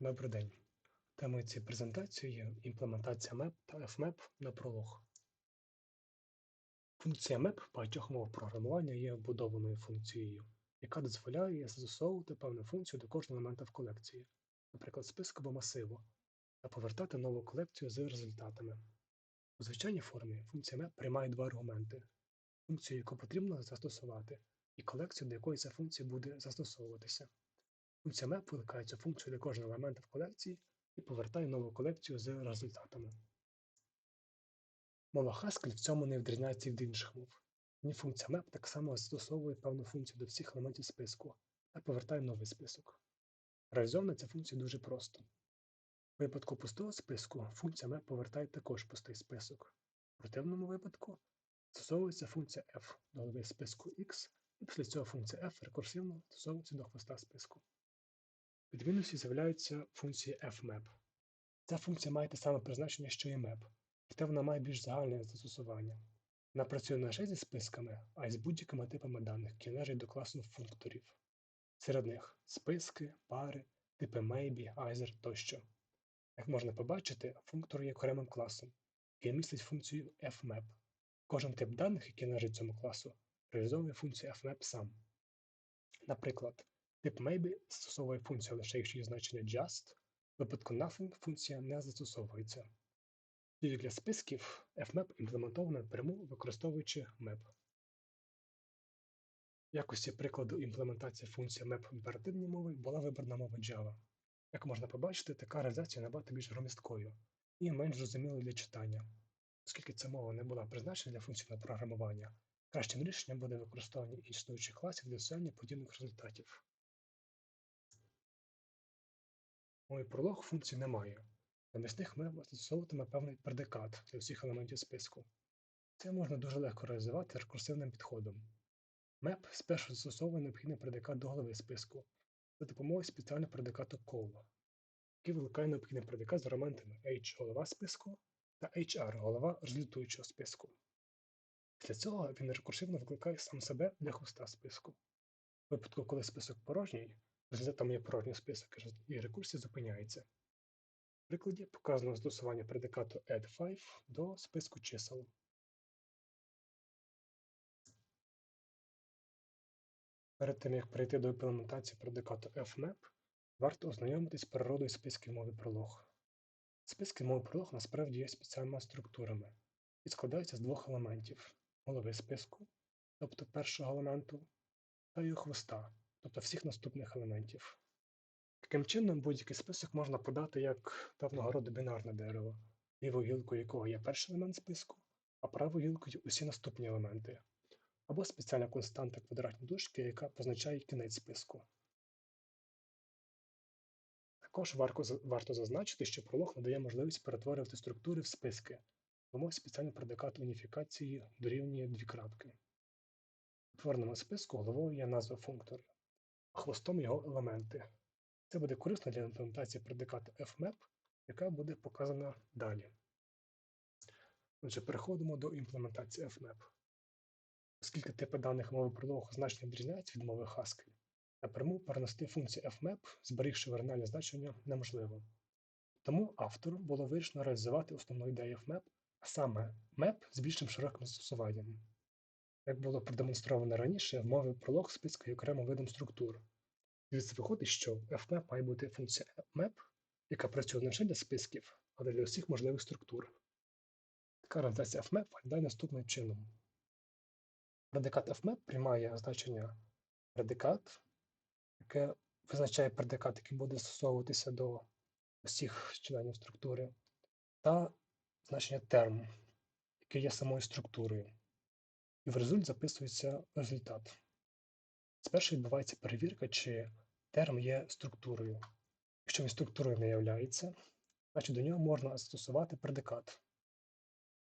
Добрий день. Темою цієї презентації є імплементація map та fmap на пролог. Функція map багатьох мов програмування є вбудованою функцією, яка дозволяє застосовувати певну функцію до кожного елемента в колекції, наприклад, списку або масиву, та повертати нову колекцію з результатами. У звичайній формі функція map приймає два аргументи: функцію, яку потрібно застосувати, і колекцію, до якої ця функція буде застосовуватися. Функція map викликає цю функцію для кожного елемента в колекції і повертає нову колекцію з результатами. Мова Haskell в цьому не відрізняється від інших мов. Ні функція map так само застосовує певну функцію до всіх елементів списку та повертає новий список. Реалізована ця функція дуже просто. У випадку пустого списку функція map повертає також пустий список. В противному випадку застосовується функція f до голови списку X, і після цього функція f рекурсивно застосовується до хвоста списку. Від мінусів з'являються функції fmap. Ця функція має те саме призначення, що і map, проте вона має більш загальне застосування. Вона працює не лише зі списками, а й з будь-якими типами даних, які належать до класу функторів. Серед них списки, пари, типи maybe, either тощо. Як можна побачити, функтор є окремим класом, який містить функцію fmap. Кожен тип даних, який належить цьому класу, реалізовує функцію fmap сам. Наприклад, Тип maybe застосовує функцію лише якщо є значення just, в випадку nothing функція не застосовується. Тільки для списків fmap імплементовано напряму використовуючи map. В якості прикладу імплементації функції map в імперативній мови була вибрана мова Java. Як можна побачити, така реалізація набагато більш громісткою і менш зрозумілою для читання. Оскільки ця мова не була призначена для функційного програмування, кращим рішенням буде використовування існуючих класів для досягнення подібних результатів. Мові пролог функцій немає. Замість них ми застосовуватиме певний предикат для всіх елементів списку. Це можна дуже легко реалізувати рекурсивним підходом. Map спершу застосовує необхідний предикат до голови списку за допомогою спеціального предикату call, який викликає необхідний предикат з елементами H голова списку та HR голова результуючого списку. Після цього він рекурсивно викликає сам себе для хвоста списку. У випадку, коли список порожній, Результатом є порожній список і рекурсія зупиняється. В прикладі показано застосування предикату add5 до списку чисел. Перед тим, як перейти до імплементації предикату fmap, варто ознайомитись з природою списків мови пролог. Списки мови пролог насправді є спеціальними структурами і складаються з двох елементів голови списку, тобто першого елементу, та його хвоста тобто всіх наступних елементів. Таким чином, будь-який список можна подати як певного роду бінарне дерево, лівою гілкою якого є перший елемент списку, а правою гілкою усі наступні елементи, або спеціальна константа квадратні дужки, яка позначає кінець списку. Також варто зазначити, що пролог надає можливість перетворювати структури в списки, тому спеціальний предикат уніфікації дорівнює дві крапки. У твореному списку головою є назва функтора хвостом його елементи. Це буде корисно для імплементації предикату fmap, яка буде показана далі. Отже, переходимо до імплементації fmap. Оскільки типи даних мови прологу значно відрізняються від мови Haskell, напряму перенести функцію fmap, зберігши оригінальне значення, неможливо. Тому автору було вирішено реалізувати основну ідею fmap, а саме map з більшим широким застосуванням. Як було продемонстровано раніше, в мові пролог списку є окремим видом структур. Звідси виходить, що fmap має бути функція map, яка працює не лише для списків, але для усіх можливих структур. Така реалізація fmap виглядає наступним чином. Предикат fmap приймає значення предикат, яке визначає предикат, який буде застосовуватися до усіх членів структури, та значення терм, який є самою структурою і в результат записується результат. Спершу відбувається перевірка, чи терм є структурою. Якщо він структурою не являється, значить до нього можна застосувати предикат.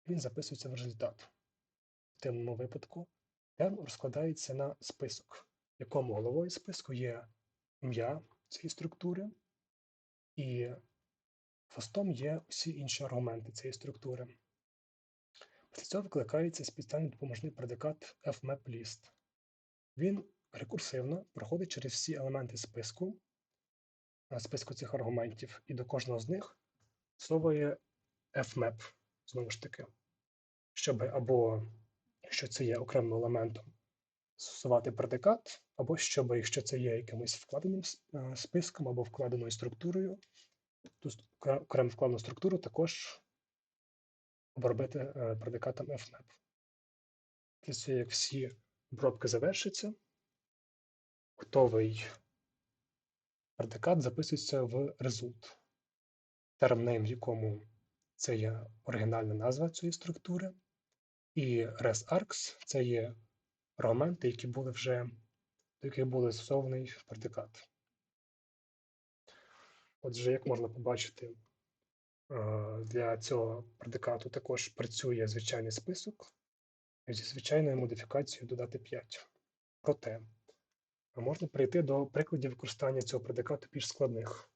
Він записується в результат. В даному випадку терм розкладається на список, в якому головою списку є ім'я цієї структури, і хвостом є усі інші аргументи цієї структури. Після цього викликається спеціальний допоможний предикат fmaplist. Він рекурсивно проходить через всі елементи списку е, списку цих аргументів, і до кожного з них застосовує fmap, знову ж таки, щоб або якщо це є окремим елементом, застосувати предикат, або щоб, якщо це є якимось вкладеним е, списком або вкладеною структурою, ту с- окрему вкладену структуру також обробити е, предикатом fmap. Після цього, як всі обробки завершаться, готовий предикат записується в result, term name, в якому це є оригінальна назва цієї структури, і resargs це є аргументи, які були вже до яких були застосований предикат. Отже, як можна побачити, для цього предикату також працює звичайний список зі звичайною модифікацією додати 5. Проте можна перейти до прикладів використання цього предикату більш складних.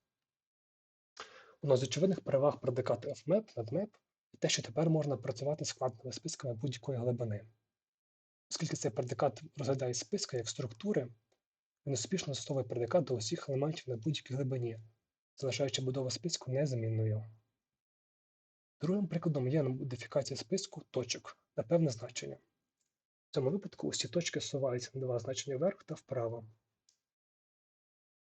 Одна з очевидних переваг предикату fmap над map є те, що тепер можна працювати складними списками будь-якої глибини. Оскільки цей предикат розглядає списки як структури, він успішно застосовує предикат до усіх елементів на будь-якій глибині, залишаючи будову списку незамінною. Другим прикладом є модифікація списку точок на певне значення. В цьому випадку усі точки зсуваються на два значення вверх та вправо.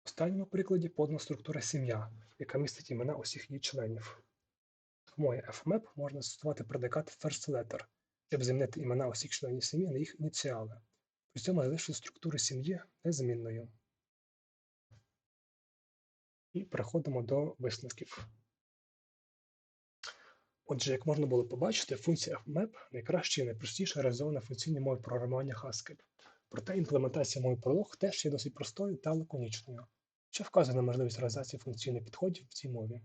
В останньому прикладі подана структура сім'я, яка містить імена усіх її членів. В мові fmap можна застосувати предикат first letter, щоб замінити імена усіх членів сім'ї на їх ініціали. При цьому залишити структуру сім'ї незмінною. І переходимо до висновків. Отже, як можна було побачити, функція fmap найкраща і найпростіша реалізована в функційній мові програмування Haskell. Проте імплементація мови Prolog теж є досить простою та лаконічною, що вказує на можливість реалізації функційних підходів в цій мові.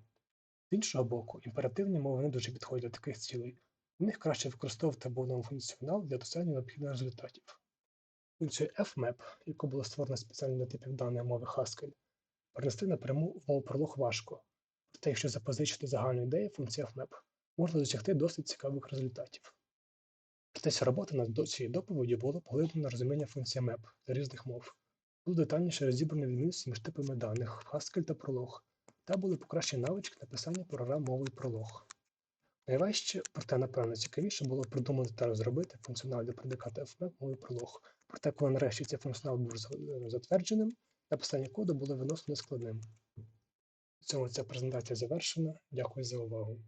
З іншого боку, імперативні мови не дуже підходять для таких цілей. В них краще використовувати або функціонал для досягнення необхідних результатів. Функцію fmap, яку було створено спеціально для типів даної мови Haskell, перенести напряму в мову Prolog важко. Проте, якщо запозичити загальну ідею функції fmap, можна досягти досить цікавих результатів. Процесі роботи над цією доповіддю було поглиблено розуміння функції map для різних мов, було детальніше розібрано відмінності між типами даних Haskell та Prolog, та були покращені навички написання програм мовою Prolog. Найважче, проте, напевно, цікавіше було придумати та розробити функціонал для предиката fmap мовою Prolog. Проте, коли нарешті цей функціонал був затвердженим, написання коду було відносно нескладним. В цьому ця презентація завершена. Дякую за увагу.